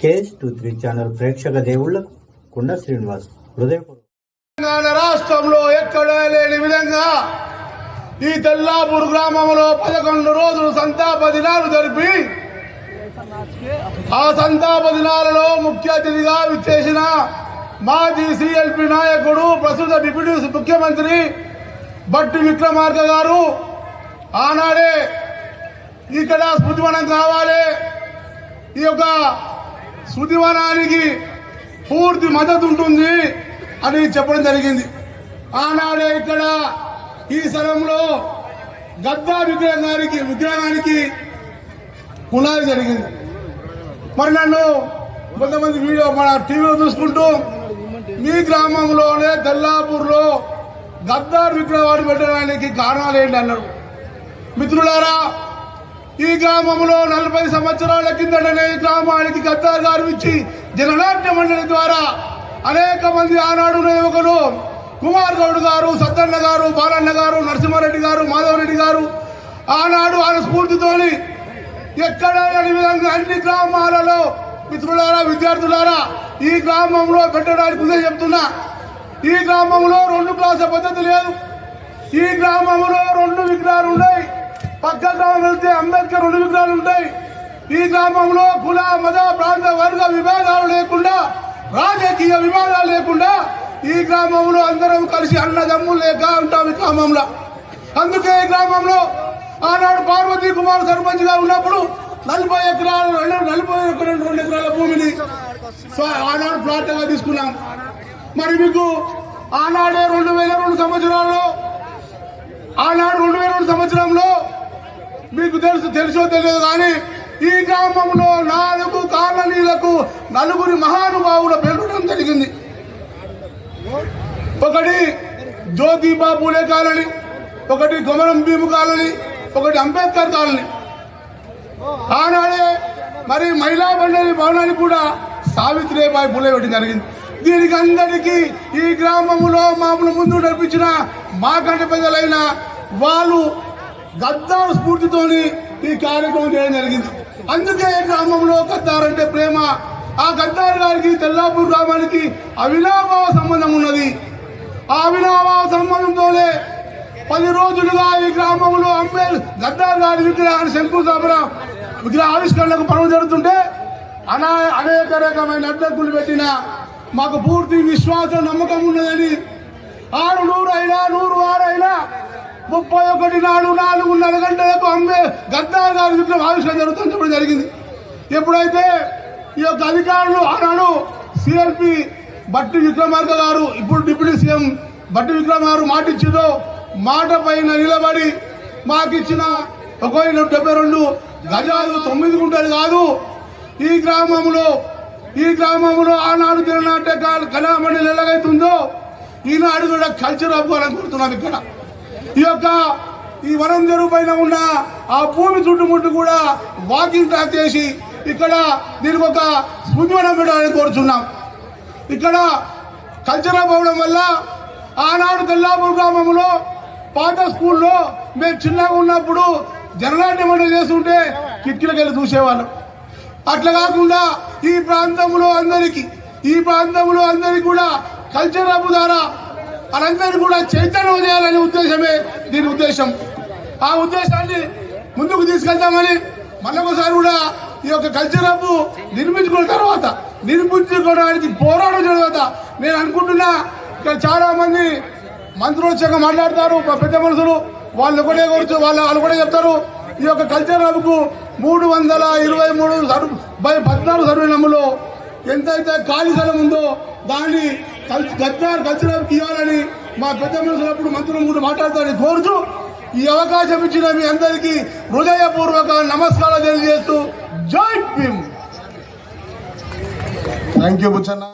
KS two three channel ప్రేక్షక దేవుళ్ళకు కుండ శ్రీనివాస్ హృదయపూర్వక తెలంగాణ రాష్ట్రంలో ఎక్కడా లేని విధంగా ఈ తెల్లాపూర్ గ్రామంలో పదకొండు రోజులు సంతాప దినాలు జరిపి ఆ సంతాప దినాలలో ముఖ్య అతిథిగా విచ్చేసిన మాజీ సిఎల్పి నాయకుడు ప్రస్తుత డిప్యూటీ ముఖ్యమంత్రి బట్టి విక్రమార్క గారు ఆనాడే ఇక్కడ స్మృతివనం కావాలి. ఈ యొక్క శృతివనానికి పూర్తి మద్దతు ఉంటుంది అని చెప్పడం జరిగింది. ఆనాడే ఇక్కడ ఈ స్థలంలో గద్దా విగ్రహానికి విగ్రహానికి పునాది జరిగింది. మరి నన్ను కొంతమంది వీడియో మన టీవీలో చూసుకుంటూ మీ గ్రామంలోనే దల్లాపూర్లో గద్దార్ విగ్రహాన్ని పెట్టడానికి కారణాలు ఏంటి అన్నారు. మిత్రులారా ఈ గ్రామంలో నలభై సంవత్సరాల కిందటనే ఈ గ్రామానికి గద్దార్ గారు ఇచ్చి జననాట్య మండలి ద్వారా అనేక మంది ఆనాడు యువకులు కుమార్ గౌడ్ గారు సత్తన్న గారు బాలన్న గారు నరసింహారెడ్డి గారు మాధవరెడ్డి గారు ఆనాడు ఆయన స్ఫూర్తితోని ఎక్కడ లేని విధంగా అన్ని గ్రామాలలో మిత్రులారా విద్యార్థులారా ఈ గ్రామంలో పెట్టడానికి ముందే చెప్తున్నా ఈ గ్రామంలో రెండు క్లాసుల పద్ధతి లేదు. ఈ గ్రామంలో రెండు విగ్రహాలు ఉన్నాయి. పక్క గ్రామం వెళ్తే అంబేద్కర్ రెండు విగ్రహాలు ఉంటాయి. ఈ గ్రామంలో కుల మత ప్రాంత వర్గ విభేదాలు లేకుండా రాజకీయ విభేదాలు లేకుండా ఈ గ్రామంలో అందరం కలిసి అన్నదమ్ములు లేక ఉంటాం ఈ గ్రామంలో. అందుకే ఈ గ్రామంలో ఆనాడు పార్వతీ కుమార్ సర్పంచ్గా ఉన్నప్పుడు నలభై ఎకరాలు రెండు నలభై ఎకరాలు రెండు ఎకరాల భూమిని సో ఆనాడు ప్లాట్గా తీసుకున్నాం. మరి మీకు ఆనాడే రెండు వేల రెండు సంవత్సరాల్లో ఆనాడు రెండు వేల రెండు సంవత్సరంలో మీకు తెలుసు తెలుసో తెలియదు కానీ ఈ గ్రామంలో నాలుగు కాలనీలకు నలుగురి మహానుభావుల పెరగడం జరిగింది. ఒకటి జ్యోతిబా పూలే కాలనీ ఒకటి కొమరం భీము కాలనీ ఒకటి అంబేద్కర్ కాలనీ. ఆనాడే మరి మహిళా మండలి భవనానికి కూడా సావిత్రిబాయి పూలే పెట్టడం జరిగింది. దీనికి అందరికీ ఈ గ్రామంలో మామూలు ముందు నడిపించిన మాకంట పెద్దలైన వాళ్ళు గద్దారు స్ఫూర్తితోని ఈ కార్యక్రమం చేయడం జరిగింది. అందుకే గ్రామంలో గద్దార్ అంటే ప్రేమ. ఆ గద్దార్ గారికి తెల్లాపూర్ గ్రామానికి అవినాభావ సంబంధం ఉన్నది. ఆ అవినాభావ సంబంధంతోనే పది రోజులుగా ఈ గ్రామంలో అంబేద్ గద్దార్ గారి విగ్రహాన్ని శంకుస్థాపన విగ్రహ ఆవిష్కరణకు పనులు జరుగుతుంటే అనా అనేక రకమైన అడ్డంకులు పెట్టిన మాకు పూర్తి విశ్వాసం నమ్మకం ఉన్నదని ఆరు నూరు అయినా నూరు ఆరు అయినా ముప్పై ఒకటి నాడు నాలుగున్నర గంటలకు అమ్మే గద్దార్ గారి విగ్రహం ఆవిష్కరణ జరుగుతుంది. చెప్పడం జరిగింది. ఎప్పుడైతే ఈ యొక్క అధికారులు ఆనాడు సిఎల్పి బట్టి విక్రమార్క గారు ఇప్పుడు డిప్యూటీ సీఎం బట్టి విక్రమ గారు మాట ఇచ్చిందో మాట పైన నిలబడి మాకిచ్చిన ఒక డెబ్బై రెండు గజాలు తొమ్మిది గుంటలు కాదు ఈ గ్రామంలో ఈ గ్రామంలో ఆనాడు జననాటకాలు కళామండలి ఎలాగైతుందో ఈనాడు కూడా కల్చర్ అవ్వాలనుకుంటున్నాం ఇక్కడ. ఈ యొక్క ఈ వనం చెరువు పైన ఉన్న ఆ భూమి చుట్టుముట్టు కూడా వాకింగ్ ట్రాక్ చేసి ఇక్కడ దీనికి ఒక స్మృతివనం పెట్టాలని కోరుచున్నాం. ఇక్కడ కల్చర్ అవ్వడం వల్ల ఆనాడు తెల్లాపూర్ గ్రామంలో పాత స్కూల్లో మేము చిన్నగా ఉన్నప్పుడు జననాట్యం అంటే చేస్తుంటే కిటికీలకు వెళ్ళి చూసేవాళ్ళం. అట్లా కాకుండా ఈ ప్రాంతంలో అందరికీ ఈ ప్రాంతంలో అందరికీ కూడా కల్చర్ హబ్ ద్వారా వాళ్ళందరినీ కూడా చైతన్యం చేయాలనే ఉద్దేశమే దీని ఉద్దేశం. ఆ ఉద్దేశాన్ని ముందుకు తీసుకెళ్తామని మళ్ళొకసారి కూడా ఈ యొక్క కల్చర్ హబ్ నిర్మించుకున్న తర్వాత నిర్మించుకోవడానికి పోరాటం తర్వాత నేను అనుకుంటున్నా ఇక్కడ చాలా మంది మంత్రులు వచ్చాక మాట్లాడతారు పెద్ద మనుషులు వాళ్ళు ఒకటే కోరుచు వాళ్ళు వాళ్ళు కూడా చెప్తారు. ఈ యొక్క కల్చర్ హబ్కు మూడు వందల ఇరవై మూడు సర్వ్ బై పద్నాలుగు సర్వే నమ్ములో ఎంతైతే ఖాళీ స్థలం ఉందో దాన్ని గద్దార్ కల్చర్ ఇవ్వాలని మా పెద్ద మనుషులప్పుడు మంత్రులు కూడా మాట్లాడతారని కోరుతూ ఈ అవకాశం ఇచ్చిన మీ అందరికీ హృదయపూర్వక నమస్కారాలు తెలియజేస్తూ జై భీమ్. Thank you Buchanna.